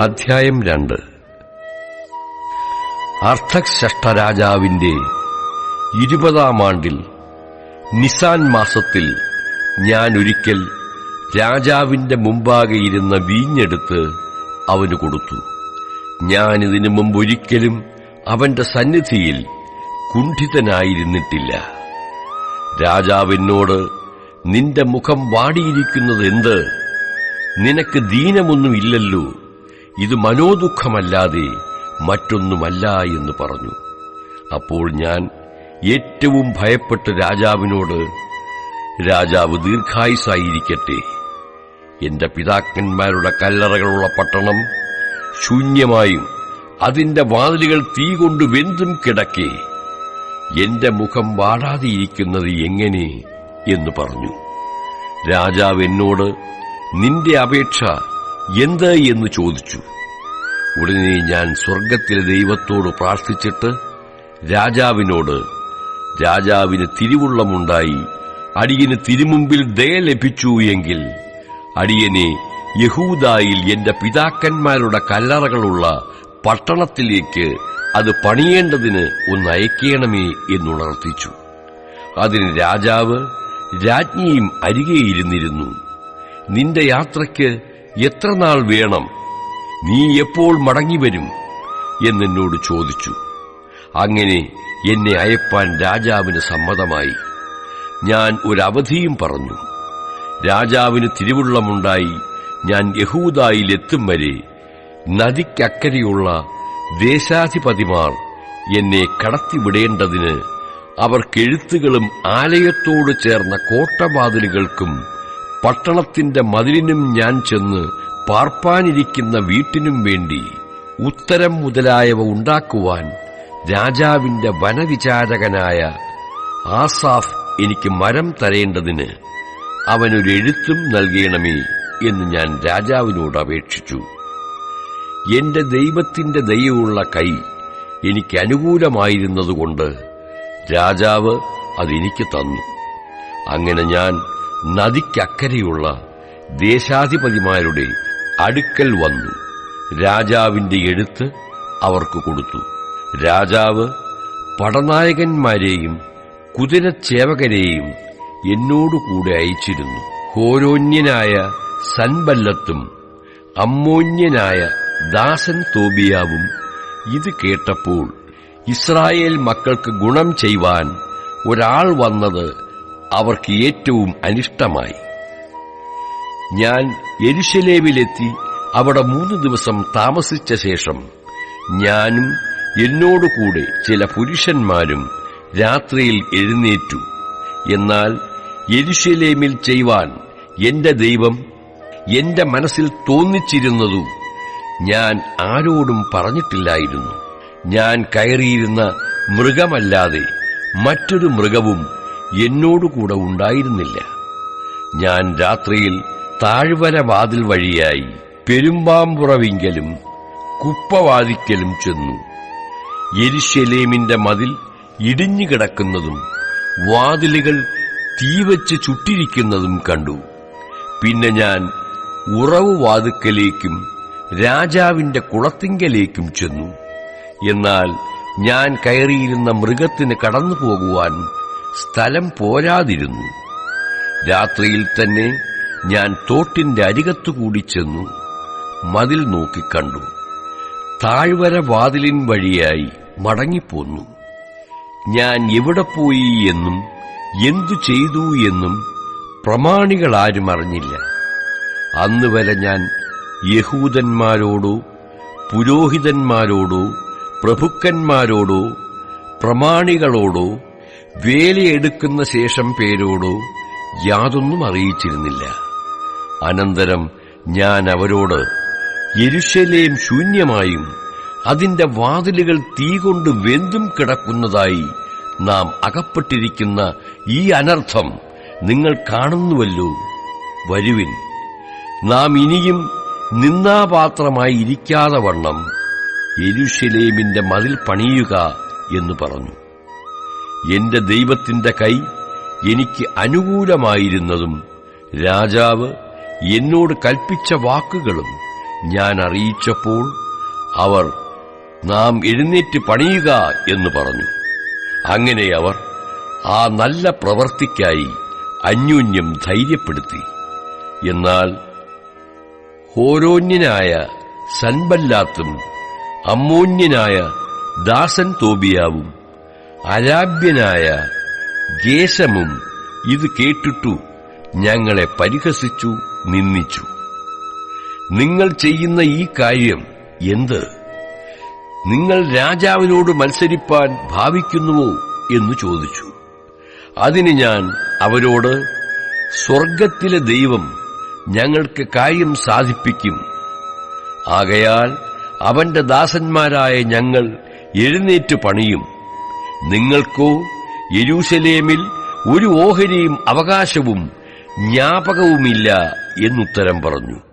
അധ്യായം രണ്ട്. അർത്ഥക്ഷഷ്ടരാജാവിന്റെ ഇരുപതാം ആണ്ടിൽ നിസാൻ മാസത്തിൽ ഞാൻ ഒരിക്കൽ രാജാവിന്റെ മുമ്പാകെ ഇരുന്ന വീഞ്ഞെടുത്ത് അവന് കൊടുത്തു. ഞാൻ ഇതിനു മുമ്പ് ഒരിക്കലും അവന്റെ സന്നിധിയിൽ കുണ്ഠിതനായിരുന്നിട്ടില്ല. രാജാവിനോട് നിന്റെ മുഖം വാടിയിരിക്കുന്നത് എന്ത്? നിനക്ക് ദീനമൊന്നുമില്ലല്ലോ. ഇത് മനോദുഃഖമല്ലാതെ മറ്റൊന്നുമല്ല എന്ന് പറഞ്ഞു. അപ്പോൾ ഞാൻ ഏറ്റവും ഭയപ്പെട്ട രാജാവിനോട് രാജാവ് ദീർഘായുസായിരിക്കട്ടെ. എന്റെ പിതാക്കന്മാരുടെ കല്ലറകളുള്ള പട്ടണം ശൂന്യമായും അതിന്റെ വാതിലുകൾ തീ കൊണ്ട് വെന്തും കിടക്കെ. എന്റെ മുഖം വാടാതെയിരിക്കുന്നത് എങ്ങനെ? എന്ന് പറഞ്ഞു. രാജാവ് എന്നോട് നിന്റെ അപേക്ഷ എന്ത് എന്ന് ചോദിച്ചു. ഉടനെ ഞാൻ സ്വർഗത്തിലെ ദൈവത്തോട് പ്രാർത്ഥിച്ചിട്ട് രാജാവിനോട് രാജാവിന് തിരുവുള്ളമുണ്ടായി അടിയന് തിരുമുമ്പിൽ ദയ ലഭിച്ചു എങ്കിൽ അടിയനെ യഹൂദായിൽ എന്റെ പിതാക്കന്മാരുടെ കല്ലറകളുള്ള പട്ടണത്തിലേക്ക് അത് പണിയേണ്ടതിന് ഒന്ന് അയക്കണമേ എന്നുണർത്തിച്ചു അതിന് രാജാവ് രാജ്ഞിയും അരികെയിരുന്നിരുന്നു നിന്റെ യാത്രയ്ക്ക് എത്ര നാൾ വേണം? നീ എപ്പോൾ മടങ്ങിവരും എന്നെന്നോട് ചോദിച്ചു. അങ്ങനെ എന്നെ അയപ്പാൻ രാജാവിന് സമ്മതമായി. ഞാൻ ഒരവധിയും പറഞ്ഞു. രാജാവിന് തിരുവുള്ളമുണ്ടായി ഞാൻ യഹൂദായിലെത്തും വരെ നദിക്കക്കരെയുള്ള ദേശാധിപതിമാർ എന്നെ കടത്തിവിടേണ്ടതിന് അവർക്കെഴുത്തുകളും ആലയത്തോട് ചേർന്ന കോട്ടവാതിലുകൾക്കും പട്ടണത്തിന്റെ മതിലിനും ഞാൻ ചെന്ന് പാർപ്പാനിരിക്കുന്ന വീട്ടിനും വേണ്ടി ഉത്തരം മുതലായവ ഉണ്ടാക്കുവാൻ രാജാവിന്റെ വനവിചാരകനായ ആസാഫ് എനിക്ക് മരം തരേണ്ടതിന് അവനൊരു എഴുത്തും നൽകണമേ എന്ന് ഞാൻ രാജാവിനോട് അപേക്ഷിച്ചു. എന്റെ ദൈവത്തിന്റെ ദയവുള്ള കൈ എനിക്ക് അനുകൂലമായിരുന്നതുകൊണ്ട് രാജാവ് അതെനിക്ക് തന്നു. അങ്ങനെ ഞാൻ നദിക്കക്കരെയുള്ള ദേശാധിപതിമാരുടെ അടുക്കൽ വന്നു. രാജാവിന്റെ എഴുത്ത് അവർക്ക് കൊടുത്തു. രാജാവ് പടനായകന്മാരെയും കുതിരച്ചേവകരെയും എന്നോടുകൂടെ അയച്ചിരുന്നു. ഹോരോന്യനായ സൻബല്ലത്തും അമ്മോന്യനായ ദാസൻ തോബിയാവും ഇത് കേട്ടപ്പോൾ ഇസ്രായേൽ മക്കൾക്ക് ഗുണം ചെയ്യുവാൻ ഒരാൾ വന്നത് അവർക്ക് ഏറ്റവും അനിഷ്ടമായി. ഞാൻ യെരുശലേമിലെത്തി അവിടെ മൂന്ന് ദിവസം താമസിച്ച ശേഷം ഞാനും എന്നോടുകൂടെ ചില പുരുഷന്മാരും രാത്രിയിൽ എഴുന്നേറ്റു. എന്നാൽ യെരുശലേമിൽ ചെയ്യുവാൻ എന്റെ ദൈവം എന്റെ മനസ്സിൽ തോന്നിച്ചിരുന്നതു ഞാൻ ആരോടും പറഞ്ഞിട്ടില്ലായിരുന്നു. ഞാൻ കയറിയിരുന്ന മൃഗമല്ലാതെ മറ്റൊരു മൃഗവും എന്നോടുകൂടെ ഉണ്ടായിരുന്നില്ല. ഞാൻ രാത്രിയിൽ താഴ്വര വാതിൽ വഴിയായി പെരുമ്പാമ്പുറവിങ്കലും കുപ്പവാതിക്കലും ചെന്നു. എരിശലേമിന്റെ മതിൽ ഇടിഞ്ഞുകിടക്കുന്നതും വാതിലുകൾ തീവച്ച് ചുട്ടിരിക്കുന്നതും കണ്ടു. പിന്നെ ഞാൻ ഉറവ് വാതുക്കലേക്കും രാജാവിന്റെ കുളത്തിങ്കലേക്കും ചെന്നു. എന്നാൽ ഞാൻ കയറിയിരുന്ന മൃഗത്തിന് കടന്നു പോകുവാൻ സ്ഥലം പോരാതിരുന്നു. രാത്രിയിൽ തന്നെ ഞാൻ തോട്ടിന്റെ അരികത്തുകൂടി ചെന്നു മതിൽ നോക്കിക്കണ്ടു താഴ്വര വാതിലിൻ വഴിയായി മടങ്ങിപ്പോന്നു. ഞാൻ എവിടെ പോയി എന്നും എന്തു ചെയ്തു എന്നും പ്രമാണികളാരും അറിഞ്ഞില്ല. അന്ന് വരെ ഞാൻ യഹൂദന്മാരോടോ പുരോഹിതന്മാരോടോ പ്രഭുക്കന്മാരോടോ പ്രമാണികളോടോ വേലയെടുക്കുന്ന ശേഷം പേരോടോ യാതൊന്നും അറിയിച്ചിരുന്നില്ല. അനന്തരം ഞാൻ അവരോട് എരുശലേം ശൂന്യമായും അതിന്റെ വാതിലുകൾ തീ കൊണ്ട് വെന്തും കിടക്കുന്നതായി നാം അകപ്പെട്ടിരിക്കുന്ന ഈ അനർത്ഥം നിങ്ങൾ കാണുന്നുവല്ലോ. വരുവിൻ. നാം ഇനിയും നിന്നാപാത്രമായി ഇരിക്കാതെ വണ്ണം. എരുശലേമിന്റെ മതിൽ പണിയുക എന്ന് പറഞ്ഞു. എന്റെ ദൈവത്തിന്റെ കൈ എനിക്ക് അനുകൂലമായിരുന്നതും രാജാവ് എന്നോട് കൽപ്പിച്ച വാക്കുകളും ഞാൻ അറിയിച്ചപ്പോൾ അവർ നാം എഴുന്നേറ്റ് പണിയുക എന്ന് പറഞ്ഞു. അങ്ങനെ അവർ ആ നല്ല പ്രവർത്തിക്കായി അന്യോന്യം ധൈര്യപ്പെടുത്തി. എന്നാൽ ഹോരോന്യനായ സൻബല്ലാത്തും അമ്മോന്യനായ ദാസൻ തോബിയാവും അരാബ്യനായ ഗേശമും ഇത് കേട്ടിട്ടു ഞങ്ങളെ പരിഹസിച്ചു നിന്ദിച്ചു. നിങ്ങൾ ചെയ്യുന്ന ഈ കാര്യം എന്ത്? നിങ്ങൾ രാജാവിനോട് മത്സരിപ്പാൻ ഭാവിക്കുന്നുവോ എന്നു ചോദിച്ചു. അതിന് ഞാൻ അവരോട് സ്വർഗത്തിലെ ദൈവം ഞങ്ങൾക്ക് കാര്യം സാധിപ്പിക്കും. ആകയാൽ അവന്റെ ദാസന്മാരായ ഞങ്ങൾ എഴുന്നേറ്റ് പണിയും. നിങ്ങൾക്കോ യെരൂശലേമിൽ ഒരു ഓഹരിയും അവകാശവും ജ്ഞാപകവുമില്ല എന്നുത്തരം പറഞ്ഞു.